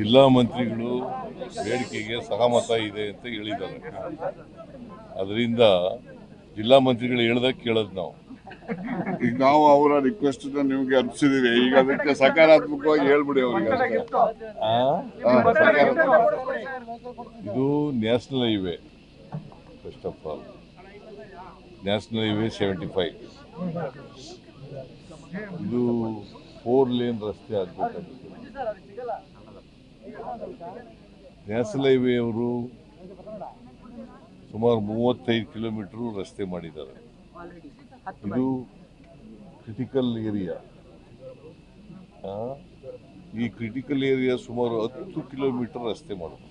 ಜಿಲ್ಲಾ ಮಂತ್ರಿಗಳು ಬೇಡಿಕೆಗೆ ಸಹಮತ ಇದೆ ಅಂತ ಹೇಳಿದ್ದಾರೆ. ಅದರಿಂದ ಜಿಲ್ಲಾ ಮಂತ್ರಿಗಳು ಹೇಳ್ದಾಗ ಕೇಳೋದು ನಾವು. ಈಗ ನಾವು ಅವರ ರಿಕ್ವೆಸ್ಟ್ ನಿಮ್ಗೆ ಅರ್ಪಿಸಿದೀವಿ. ಈಗ ಅದಕ್ಕೆ ಸಕಾರಾತ್ಮಕವಾಗಿ ಹೇಳ್ಬಿಡಿ ಅವ್ರಿಗೆ ಇದು national highway first of all national highway seventy five ಇದು ಫೋರ್ ಲೇನ್ ರಸ್ತೆ ಆಗ್ಬೇಕಾಗುತ್ತೆ. ನ್ಯಾಷನಲ್ ಹೈವೇ ಅವರು ಸುಮಾರು ಮೂವತ್ತೈದು ಕಿಲೋಮೀಟರ್ ರಸ್ತೆ ಮಾಡಿದ್ದಾರೆ. ಇದು ಕ್ರಿಟಿಕಲ್ ಏರಿಯಾ ಈ ಕ್ರಿಟಿಕಲ್ ಏರಿಯಾ ಸುಮಾರು ಹತ್ತು ಕಿಲೋಮೀಟರ್ ರಸ್ತೆ ಮಾಡೋದು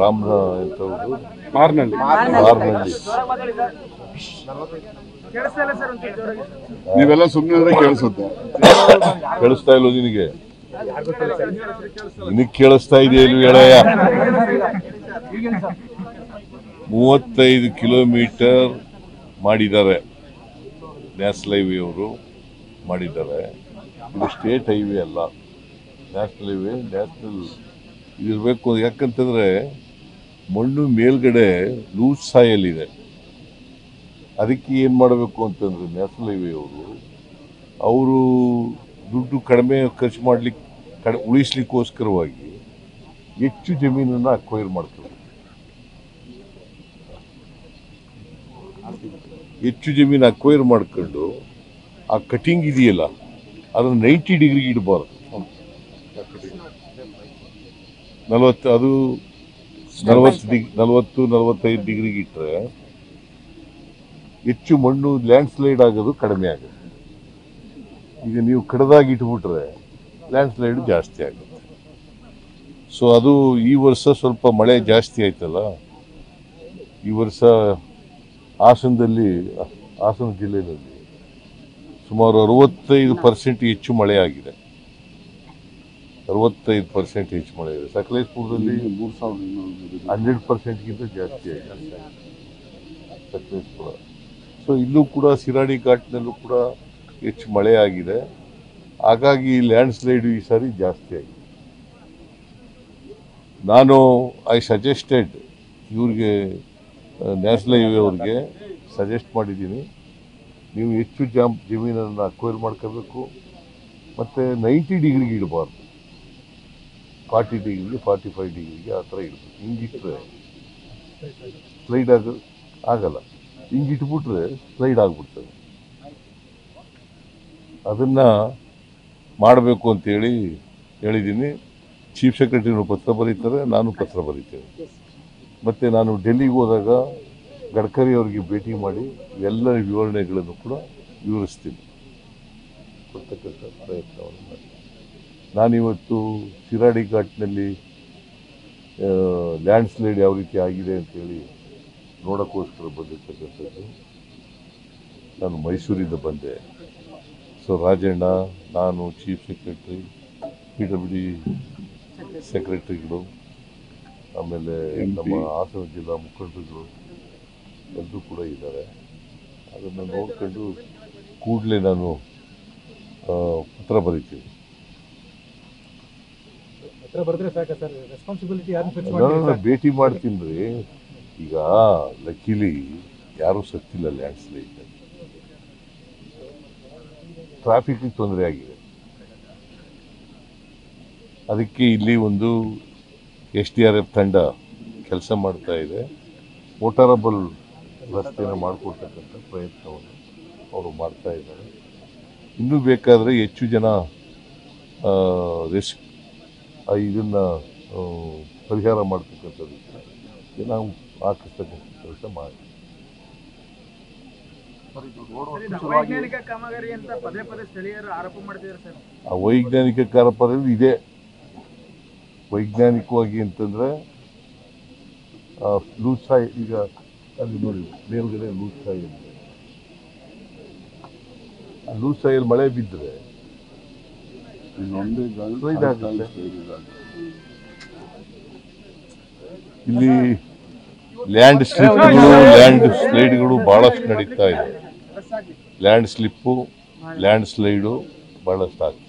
ರಾಮನ ಎಂಥವ್ರು? ಮಾರ್ನಲ್ಲಿ ನೀವೆಲ್ಲ ಸುಮ್ಮನೆ ಅಂದ್ರೆ ಕೇಳಿಸುತ್ತೆ. ಕೇಳಿಸ್ತಾ ಇಲ್ಲೋ ನಿನಗೆ? ನಿನಗೆ ಕೇಳಿಸ್ತಾ ಇದೆಯಾ ಇಲ್ವ ಹೇಳಯ್ಯ ಮೂವತ್ತೈದು ಕಿಲೋಮೀಟರ್ ಮಾಡಿದ್ದಾರೆ. ನ್ಯಾಷನಲ್ ಹೈವೇ ಅವರು ಮಾಡಿದ್ದಾರೆ. ಇದು ಸ್ಟೇಟ್ ಹೈವೇ ಅಲ್ಲ. ನ್ಯಾಷನಲ್ ಹೈವೇ, ನ್ಯಾಷನಲ್ ಇದಿರಬೇಕು ಯಾಕಂತಂದರೆ ಮಣ್ಣು ಮೇಲ್ಗಡೆ ಲೂಸ್ ಸಾಯಲ್ಲಿದೆ ಅದಕ್ಕೆ ಏನು ಮಾಡಬೇಕು ಅಂತಂದರೆ ನ್ಯಾಷನಲ್ ಹೈವೇ ಅವರು ಅವರು ದುಡ್ಡು ಕಡಿಮೆ ಖರ್ಚು ಮಾಡ್ಲಿಕ್ಕೆ ಕಡ ಉಳಿಸ್ಲಿಕ್ಕೋಸ್ಕರವಾಗಿ ಹೆಚ್ಚು ಜಮೀನನ್ನು ಅಕ್ವೈರ್ ಮಾಡ್ತಾರೆ ಹೆಚ್ಚು ಜಮೀನು ಅಕ್ವೈರ್ ಮಾಡ್ಕೊಂಡು ಆ ಕಟಿಂಗ್ ಇದೆಯಲ್ಲ, ಅದನ್ನು ನೈಂಟಿ ಡಿಗ್ರಿಗೆ ಇಡಬಾರ್ದು. ನಲವತ್ತು, ಅದು ನಲವತ್ತು ಡಿಗ್, ನಲವತ್ತು, ನಲವತ್ತೈದು ಡಿಗ್ರಿಗೆ ಇಟ್ಟರೆ ಹೆಚ್ಚು ಮಣ್ಣು ಲ್ಯಾಂಡ್ ಸ್ಲೈಡ್ ಆಗೋದು ಕಡಿಮೆ ಆಗುತ್ತೆ. ಈಗ ನೀವು ಕಡದಾಗಿ ಇಟ್ಬಿಟ್ರೆ ಲ್ಯಾಂಡ್ ಸ್ಲೈಡ್ ಜಾಸ್ತಿ ಆಗುತ್ತೆ ಸೊ ಅದು ಈ ವರ್ಷ ಸ್ವಲ್ಪ ಮಳೆ ಜಾಸ್ತಿ ಆಯ್ತಲ್ಲ? ಈ ವರ್ಷ ಹಾಸನದಲ್ಲಿ, ಹಾಸನ ಜಿಲ್ಲೆಯಲ್ಲಿ ಸುಮಾರು ಅರವತ್ತೈದು ಪರ್ಸೆಂಟ್ ಹೆಚ್ಚು ಮಳೆ ಆಗಿದೆ. ಅರವತ್ತೈದು ಪರ್ಸೆಂಟ್ ಹೆಚ್ಚು ಮಳೆ ಇದೆ ಸಕಲೇಶ್ಪುರದಲ್ಲಿ ಮೂರು ಸಾವಿರದ ಹಂಡ್ರೆಡ್ ಪರ್ಸೆಂಟ್ಗಿಂತ ಜಾಸ್ತಿ ಆಗಿದೆ. ಸಕಲೇಶ್ಪುರ. ಸೊ ಇಲ್ಲೂ ಕೂಡ ಸಿರಾಡಿ ಘಾಟ್ನಲ್ಲೂ ಕೂಡ ಹೆಚ್ಚು ಮಳೆ ಆಗಿದೆ. ಹಾಗಾಗಿ ಲ್ಯಾಂಡ್ ಸ್ಲೈಡ್ ಈ ಸಾರಿ ಜಾಸ್ತಿ ಆಗಿದೆ. ನಾನು ಐ ಸಜೆಸ್ಟೆಡ್ ಇವ್ರಿಗೆ ನ್ಯಾಷನಲ್ ಹೈವೇ ಅವ್ರಿಗೆ ಸಜೆಸ್ಟ್ ಮಾಡಿದ್ದೀನಿ. ನೀವು ಹೆಚ್ಚು ಜಾಮ್ ಜಮೀನನ್ನು ಅಕ್ವೈರ್ ಮಾಡ್ಕೋಬೇಕು ಮತ್ತು ನೈಂಟಿ ಡಿಗ್ರಿಗೆ ಇಡಬಾರ್ದು. ಫಾರ್ಟಿ ಡಿಗ್ರಿಗೆ ಫಾರ್ಟಿ ಫೈವ್ ಡಿಗ್ರಿಗೆ ಆ ಥರ ಇಡಬೇಕು. ಹಿಂಗಿಟ್ಟರೆ ಸ್ಲೈಡ್ ಆಗ, ಆಗಲ್ಲ. ಹಿಂಗಿಟ್ಬಿಟ್ರೆ ಸ್ಲೈಡ್ ಆಗಿಬಿಡ್ತದೆ. ಅದನ್ನು ಮಾಡಬೇಕು ಅಂತೇಳಿ ಹೇಳಿದ್ದೀನಿ. ಚೀಫ್ ಸೆಕ್ರೆಟರಿನೂ ಪತ್ರ ಬರೀತಾರೆ, ನಾನು ಪತ್ರ ಬರೀತೇನೆ. ಮತ್ತು ನಾನು ಡೆಲ್ಲಿಗೆ ಹೋದಾಗ ಗಡ್ಕರಿ ಅವರಿಗೆ ಭೇಟಿ ಮಾಡಿ ಎಲ್ಲ ವಿವರಣೆಗಳನ್ನು ಕೂಡ ವಿವರಿಸ್ತೀನಿ. ಕೊಡ್ತಕ್ಕಂಥ ಪ್ರಯತ್ನವನ್ನು ಮಾಡಿ. ನಾನಿವತ್ತು ಶಿರಾಡಿ ಘಾಟ್ನಲ್ಲಿ ಲ್ಯಾಂಡ್ ಸ್ಲೈಡ್ ಯಾವ ರೀತಿ ಆಗಿದೆ ಅಂತೇಳಿ ನೋಡೋಕ್ಕೋಸ್ಕರ ಬಂದಿರ್ತಕ್ಕಂಥದ್ದು. ನಾನು ಮೈಸೂರಿಂದ ಬಂದೆ. ಸೊ ರಾಜಣ್ಣ ನಾನು chief secretary P W D ಸೆಕ್ರೆಟ್ರಿಗಳು ಆಮೇಲೆ ನಮ್ಮ ಹಾಸನ ಜಿಲ್ಲಾ ಮುಖಂಡರುಗಳು ಎಲ್ಲರೂ ಕೂಡ ಇದ್ದಾರೆ. ಅದನ್ನು ನೋಡ್ಕೊಂಡು ಕೂಡಲೇ ನಾನು ಪತ್ರ ಬರೀತೀನಿ. ನಾನು ಭೇಟಿ ಮಾಡ್ತೀನಿ ರೀ. ಈಗ ಲಕ್ಕಿಲಿ ಯಾರೂ ಸತ್ತಿಲ್ಲ ಲ್ಯಾಂಡ್ ಸ್ಲೈಡ್ ಟ್ರಾಫಿಕ್ ತೊಂದರೆ ಆಗಿದೆ. ಅದಕ್ಕೆ ಇಲ್ಲಿ ಒಂದು ಎಸ್ ಡಿ ಆರ್ ಎಫ್ ತಂಡ ಕೆಲಸ ಮಾಡ್ತಾ ಇದೆ. ಮೋಟಾರಬಲ್ ರಸ್ತೆನ ಮಾಡಿಕೊಡ್ತಕ್ಕಂಥ ಪ್ರಯತ್ನವನ್ನು ಅವರು ಮಾಡ್ತಾ ಇದ್ದಾರೆ. ಇನ್ನೂ ಬೇಕಾದರೆ ಹೆಚ್ಚು ಜನ ರಿಸ್ಕ್ ಇದನ್ನು ಪರಿಹಾರ ಮಾಡ್ತಕ್ಕಂಥದ್ದು. ನಾವು ಹಾಕಿಸ್ತಕ್ಕಂಥ ಕೆಲಸ ಮಾಡಿ ವೈಜ್ಞಾನಿಕ ಕಾಮಗಾರಿ ಅಂತ ಪದೇ ಪದೇ ಸ್ಥಳೀಯರು ಆರೋಪ ಮಾಡ್ತಿದ್ದಾರೆ ಸರ್. ಆ ವೈಜ್ಞಾನಿಕ ಇದೆ. ವೈಜ್ಞಾನಿಕವಾಗಿ ಅಂತಂದ್ರೆ ಲೂಸ್ ಸಾಯಿ ಈಗ ಅಲ್ಲಿ ನೋಡಿ ಮೇಲ್ಗಡೆ ಲೂಸ್ ಸಾಯಿ ಇದೆ ಆ ಲೂಸ್ ಮಳೆ ಬಿದ್ದರೆ ಇಲ್ಲಿ ಲ್ಯಾಂಡ್ ಸ್ಲಿಪ್ಗಳು ಲ್ಯಾಂಡ್ ಸ್ಲೈಡ್ಗಳು ಬಹಳಷ್ಟು ನಡೀತಾ ಇದೆ. ಲ್ಯಾಂಡ್ ಸ್ಲಿಪ್ಪು ಲ್ಯಾಂಡ್ ಸ್ಲೈಡು ಬಹಳಷ್ಟು ಆಗ್ತದೆ.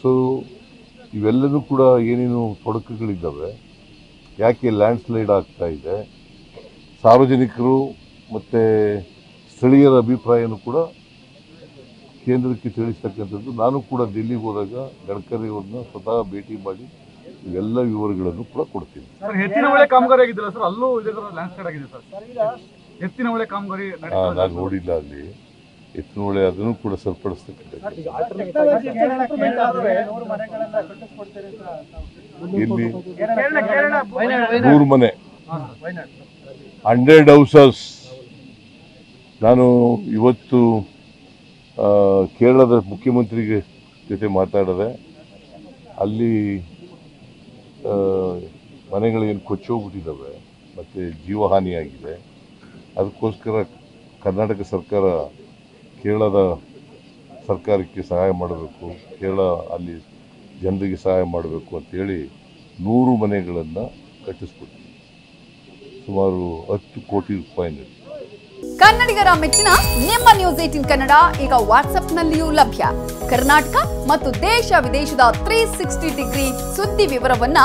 ಸೊ ಇವೆಲ್ಲದೂ ಕೂಡ ಏನೇನು ತೊಡಕುಗಳಿದ್ದಾವೆ. ಯಾಕೆ ಲ್ಯಾಂಡ್ ಸ್ಲೈಡ್ ಆಗ್ತಾ ಇದೆ? ಸಾರ್ವಜನಿಕರು ಮತ್ತು ಸ್ಥಳೀಯರ ಅಭಿಪ್ರಾಯನೂ ಕೂಡ ಕೇಂದ್ರಕ್ಕೆ ತಿಳಿಸ್ತಕ್ಕಂಥದ್ದು. ನಾನು ಕೂಡ ದಿಲ್ಲಿಗೆ ಹೋದಾಗ ಗಡ್ಕರಿ ಅವ್ರನ್ನ ಸ್ವತಃ ಭೇಟಿ ಮಾಡಿ ಇವೆಲ್ಲ ವಿವರಗಳನ್ನು ಕೂಡ ಕೊಡ್ತೀನಿ. ಹೆಚ್ಚಿನ ಒಳ್ಳೆ ಕಾಮಗಾರಿ. ನಾನು ನೋಡಿಲ್ಲ ಅಲ್ಲಿ. ಎತ್ತಿನೊಳೆ ಅದನ್ನು ಕೂಡ ಸರಿಪಡಿಸ್ತಕ್ಕಂಥದ್ದು ಇಲ್ಲಿ. ನೂರು ಮನೆ. Hundred houses. ನಾನು ಇವತ್ತು ಆ, ಕೇರಳದ ಮುಖ್ಯಮಂತ್ರಿಗೆ ಜೊತೆ ಮಾತಾಡಿದೆ ಅಲ್ಲಿ ಆ, ಮನೆಗಳೇನು ಕೊಚ್ಚೋಗ್ಬಿಟ್ಟಿದ್ದಾವೆ ಮತ್ತು ಜೀವಹಾನಿಯಾಗಿದೆ. ಅದಕ್ಕೋಸ್ಕರ ಕರ್ನಾಟಕ ಸರ್ಕಾರ ಕೇರಳದ ಸರ್ಕಾರಕ್ಕೆ ಸಹಾಯ ಮಾಡಬೇಕು. ಕೇರಳ ಅಲ್ಲಿ ಜನರಿಗೆ ಸಹಾಯ ಮಾಡಬೇಕು ಅಂತೇಳಿ ನೂರು ಮನೆಗಳನ್ನು ಕಟ್ಟಿಸ್ಕೊಡ್ತೀವಿ. ಸುಮಾರು ಹತ್ತು ಕೋಟಿ ರೂಪಾಯಿ ಕನ್ನಡಿಗರ ಮೆಚ್ಚಿನ ನಿಮ್ಮ ನ್ಯೂಸ್ ಏಟಿನ್ ಕನ್ನಡ ಈಗ ವಾಟ್ಸ್ಆಪ್ನಲ್ಲಿಯೂ ಲಭ್ಯ. ಕರ್ನಾಟಕ ಮತ್ತು ದೇಶ ವಿದೇಶದ ತ್ರೀ ಸಿಕ್ಸ್ಟಿ ಡಿಗ್ರಿ ಸುದ್ದಿ ವಿವರವನ್ನ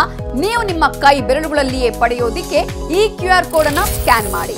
ನೀವು ನಿಮ್ಮ ಕೈ ಬೆರಳುಗಳಲ್ಲಿಯೇ ಪಡೆಯೋದಿಕ್ಕೆ ಈ ಕ್ಯೂ ಆರ್ ಕೋಡ್ ಅನ್ನ ಸ್ಕ್ಯಾನ್ ಮಾಡಿ.